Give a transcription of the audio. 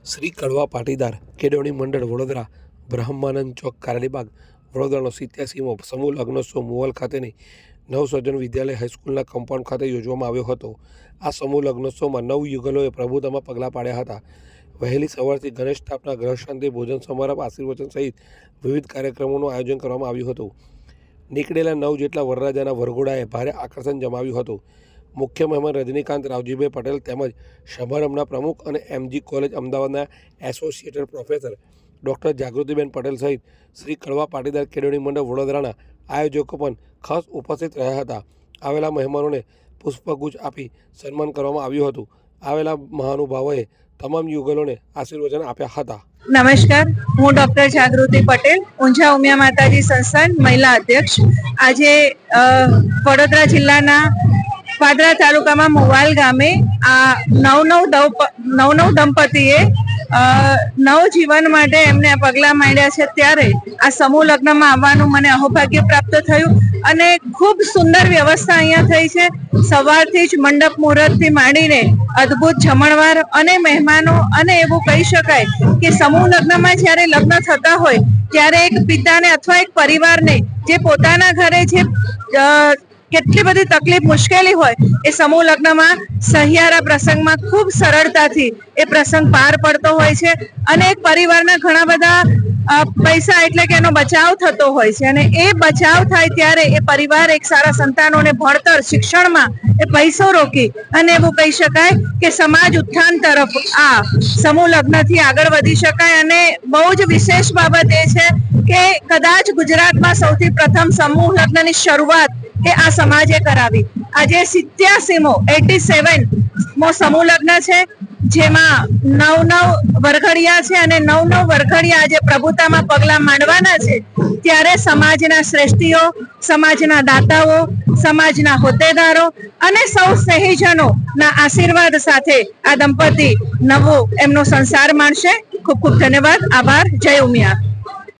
શ્રી કડવા પાટીદાર, કેળવણી મંડળ વડોદરા, બ્રહ્માનંદ ચોક, કારેલીબાગ, વડોદરાનો સિત્યાસીમો સમૂહ લગ્નોત્સવ મુવલ ખાતેની નવસર્જન વિદ્યાલય હાઈસ્કૂલના કમ્પાઉન્ડ ખાતે યોજવામાં આવ્યો હતો. આ સમૂહ લગ્નોત્સવમાં નવ યુગલોએ પ્રભુતામાં પગલાં પાડ્યા હતા. વહેલી સવારથી ગણેશ સ્થાપના ગ્રહ શાંતિ ભોજન સમારંભ, આશીર્વચન સહિત વિવિધ કાર્યક્રમોનું આયોજન કરવામાં આવ્યું હતું. નીકળેલા નવ જેટલા વરરાજાના વરઘોડાએ ભારે આકર્ષણ જમાવ્યું હતું. મુખ્ય મહેમાન રજનીકાંત રાવજીભાઈ પટેલ તેમજ સમારંભના પ્રમુખ અને એમજી કોલેજ અમદાવાદના associated professor doctor Jagrutiben Patel સહિત શ્રી કડવા પાટીદાર કેળવણી મંડળ વડોદરાના આયોજકો પણ ખાસ ઉપસ્થિત રહ્યા હતા. આવેલા મહેમાનોને પુષ્પગુચ્છ આપી સન્માન કરવામાં આવ્યું હતું. આવેલા મહાનુભાવોએ તમામ યુગલોને આશીર્વચન આપ્યા હતા. નમસ્કાર, હું ડોક્ટર જાગૃતિ પટેલ, ઊંઝા ઉમિયા માતાજી સંસ્થાન મહિલા અધ્યક્ષ. આજે વડોદરા જિલ્લાના પાદરા તાલુકામાં મોવાલ ગામે આ નવ નવ નવ નવ દંપતીએ અ, નવજીવન માટે એમને પગલાં માંડ્યા છે. ત્યારે આ સમૂહ લગ્નમાં આવવાનું મને અહોભાગ્ય પ્રાપ્ત થયું અને ખૂબ સુંદર વ્યવસ્થા અહીંયા થઈ છે. સવારથી જ મંડપ મુહૂર્તથી માંડીને અદ્ભુત જમણવાર અને મહેમાનો અને એવું કહી શકાય કે સમૂહ લગ્નમાં જ્યારે લગ્ન થતા હોય ત્યારે એક પિતાને અથવા એક પરિવારને જે પોતાના ઘરે જે કેટલી બધી તકલીફ મુશ્કેલી હોય એ સમૂહ લગ્નમાં સહિયારા પ્રસંગમાં ખૂબ સરળતાથી એ પ્રસંગ પાર પડતો હોય છે અને એક પરિવારના ઘણા બધા પૈસા એટલે કે એનો બચાવ થતો હોય છે. અને એ બચાવ થાય ત્યારે એ પરિવાર એક સારા સંતાનોને ભણતર, શિક્ષણમાં એ પૈસો રોકી અને એવું કહી શકાય કે સમાજ ઉત્થાન તરફ આ સમૂહ લગ્નથી આગળ વધી શકાય. અને બહુ જ વિશેષ બાબત એ છે કે કદાચ ગુજરાતમાં સૌથી પ્રથમ સમૂહ લગ્નની શરૂઆત એ આ સમાજે કરાવી. આજે સિત્યાસીમો, એટી સેવન મો સમૂહ લગ્ન છે, જેમાં નવ નવ વરઘડિયા છે અને નવ નવ વરઘડિયા આજે પ્રભુતામાં પગલા માંડવાના છે. ત્યારે સમાજના શ્રેષ્ઠીઓ, સમાજના દાતાઓ, સમાજના હોદ્દેદારો અને સૌ સ્નેહીજનો ના આશીર્વાદ સાથે આ દંપતી નવો એમનો સંસાર માણશે. ખૂબ ખૂબ ધન્યવાદ. આભાર. જય ઉમિયા.